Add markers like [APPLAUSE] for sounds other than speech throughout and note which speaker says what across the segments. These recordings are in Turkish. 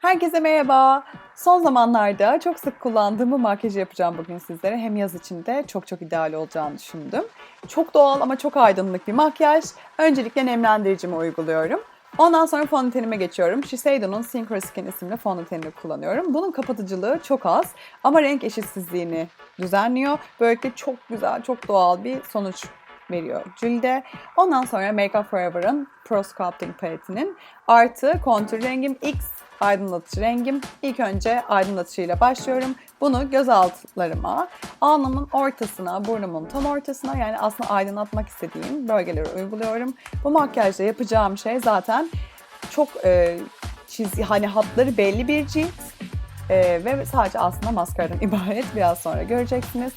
Speaker 1: Herkese merhaba. Son zamanlarda çok sık kullandığım bu makyajı yapacağım bugün sizlere. Hem yaz içinde çok çok ideal olacağını düşündüm. Çok doğal ama çok aydınlık bir makyaj. Öncelikle nemlendiricimi uyguluyorum. Ondan sonra fondötenime geçiyorum. Shiseido'nun Synchro Skin isimli fondötenini kullanıyorum. Bunun kapatıcılığı çok az ama renk eşitsizliğini düzenliyor. Böylelikle çok güzel, çok doğal bir sonuç veriyor cilde. Ondan sonra Make Up Forever'ın Pro Sculpting paletinin artı kontür rengim X aydınlatıcı rengim. İlk önce aydınlatıcıyla başlıyorum. Bunu göz altlarıma, alnımın ortasına, burnumun tam ortasına yani aslında aydınlatmak istediğim bölgelere uyguluyorum. Bu makyajda yapacağım şey zaten çok e, çizgi hani hatları belli bir cilt e, ve sadece aslında maskaradan [LAUGHS] ibaret. Biraz sonra göreceksiniz.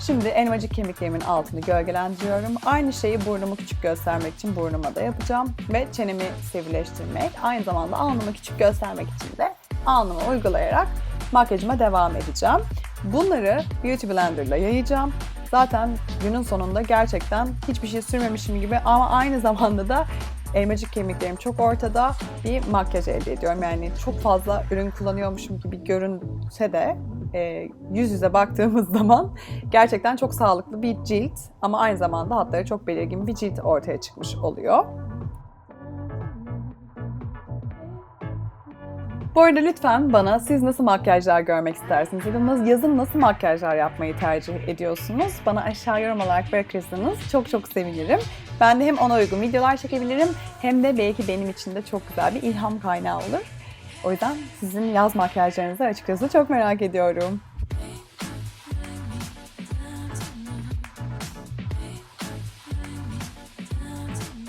Speaker 1: Şimdi elmacık kemiklerimin altını gölgelendiriyorum. Aynı şeyi burnumu küçük göstermek için burnuma da yapacağım. Ve çenemi sivrileştirmek. Aynı zamanda alnımı küçük göstermek için de alnıma uygulayarak makyajıma devam edeceğim. Bunları Beauty Blender ile yayacağım. Zaten günün sonunda gerçekten hiçbir şey sürmemişim gibi ama aynı zamanda da elmacık kemiklerim çok ortada bir makyaj elde ediyorum. Yani çok fazla ürün kullanıyormuşum gibi görünse de e, yüz yüze baktığımız [LAUGHS] zaman gerçekten çok sağlıklı bir cilt ama aynı zamanda hatları çok belirgin bir cilt ortaya çıkmış oluyor. Bu arada lütfen bana siz nasıl makyajlar görmek istersiniz ya da yazın nasıl makyajlar yapmayı tercih ediyorsunuz? Bana aşağı yorum olarak bırakırsanız çok çok sevinirim. Ben de hem ona uygun videolar çekebilirim hem de belki benim için de çok güzel bir ilham kaynağı olur. O yüzden sizin yaz makyajlarınızı açıkçası çok merak ediyorum.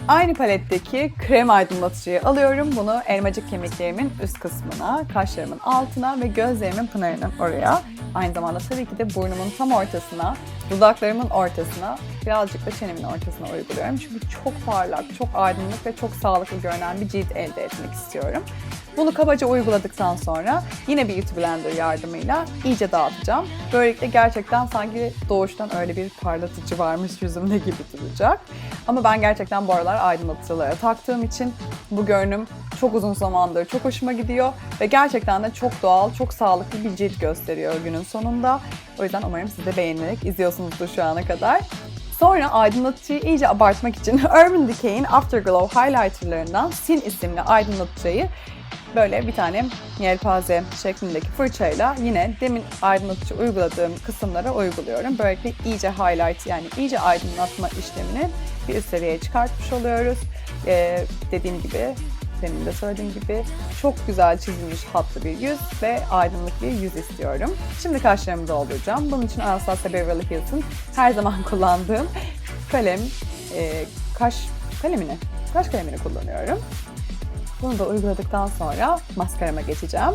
Speaker 1: Aynı paletteki krem aydınlatıcıyı alıyorum. Bunu elmacık kemiklerimin üst kısmına, kaşlarımın altına ve gözlerimin pınarının oraya. Aynı zamanda tabii ki de burnumun tam ortasına, dudaklarımın ortasına, birazcık da çenemin ortasına uyguluyorum. Çünkü çok parlak, çok aydınlık ve çok sağlıklı görünen bir cilt elde etmek istiyorum. Bunu kabaca uyguladıktan sonra yine bir Beauty Blender yardımıyla iyice dağıtacağım. Böylelikle gerçekten sanki doğuştan öyle bir parlatıcı varmış yüzümde gibi duracak. Ama ben gerçekten bu aralar aydınlatıcılara taktığım için bu görünüm çok uzun zamandır çok hoşuma gidiyor ve gerçekten de çok doğal, çok sağlıklı bir cilt gösteriyor günün sonunda. O yüzden umarım siz de beğenerek izliyorsunuzdur şu ana kadar. Sonra aydınlatıcıyı iyice abartmak için [LAUGHS] Urban Decay'in Afterglow Highlighter'larından Sin isimli aydınlatıcıyı böyle bir tane yelpaze şeklindeki fırçayla yine demin aydınlatıcı uyguladığım kısımlara uyguluyorum. Böylelikle iyice highlight yani iyice aydınlatma işlemini bir üst seviyeye çıkartmış oluyoruz. Ee, dediğim gibi senin de söylediğim gibi çok güzel çizilmiş hatlı bir yüz ve aydınlık bir yüz istiyorum. Şimdi kaşlarımı dolduracağım. Bunun için Anastasia Beverly Hills'ın her zaman [LAUGHS] kullandığım kalem, e, kaş kalemini, kaş kalemini kullanıyorum. Bunu da uyguladıktan sonra maskarama geçeceğim.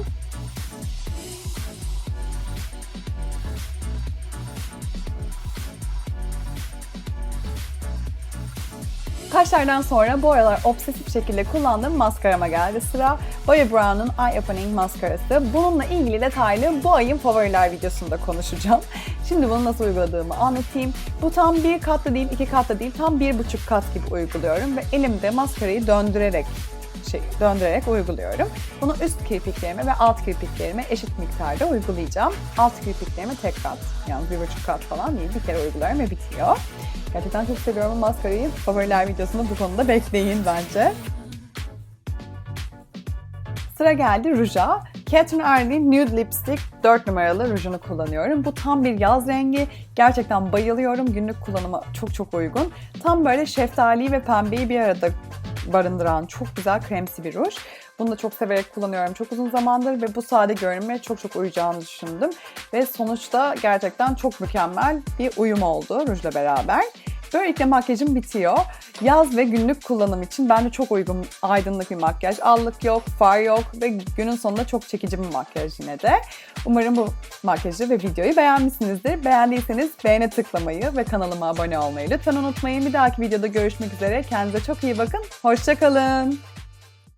Speaker 1: Kaşlardan sonra bu aralar obsesif şekilde kullandığım maskarama geldi sıra. Bobbi Brown'un Eye Opening maskarası. Bununla ilgili detaylı bu ayın favoriler videosunda konuşacağım. [LAUGHS] Şimdi bunu nasıl uyguladığımı anlatayım. Bu tam bir katlı değil, iki katlı değil, tam bir buçuk kat gibi uyguluyorum ve elimde maskarayı döndürerek şey, döndürerek uyguluyorum. Bunu üst kirpiklerime ve alt kirpiklerime eşit miktarda uygulayacağım. Alt kirpiklerime tek kat, yani bir buçuk kat falan değil, bir kere uygularım ve bitiyor. Gerçekten çok seviyorum bu maskarayı. Favoriler videosunda bu konuda bekleyin bence. Sıra geldi ruja. Catherine Arley Nude Lipstick 4 numaralı rujunu kullanıyorum. Bu tam bir yaz rengi. Gerçekten bayılıyorum. Günlük kullanıma çok çok uygun. Tam böyle şeftali ve pembeyi bir arada barındıran çok güzel kremsi bir ruj. Bunu da çok severek kullanıyorum çok uzun zamandır ve bu sade görünüme çok çok uyacağını düşündüm. Ve sonuçta gerçekten çok mükemmel bir uyum oldu rujla beraber. Böylelikle makyajım bitiyor. Yaz ve günlük kullanım için bence çok uygun aydınlık bir makyaj. Allık yok, far yok ve günün sonunda çok çekici bir makyaj yine de. Umarım bu makyajı ve videoyu beğenmişsinizdir. Beğendiyseniz beğene tıklamayı ve kanalıma abone olmayı lütfen unutmayın. Bir dahaki videoda görüşmek üzere. Kendinize çok iyi bakın. Hoşçakalın.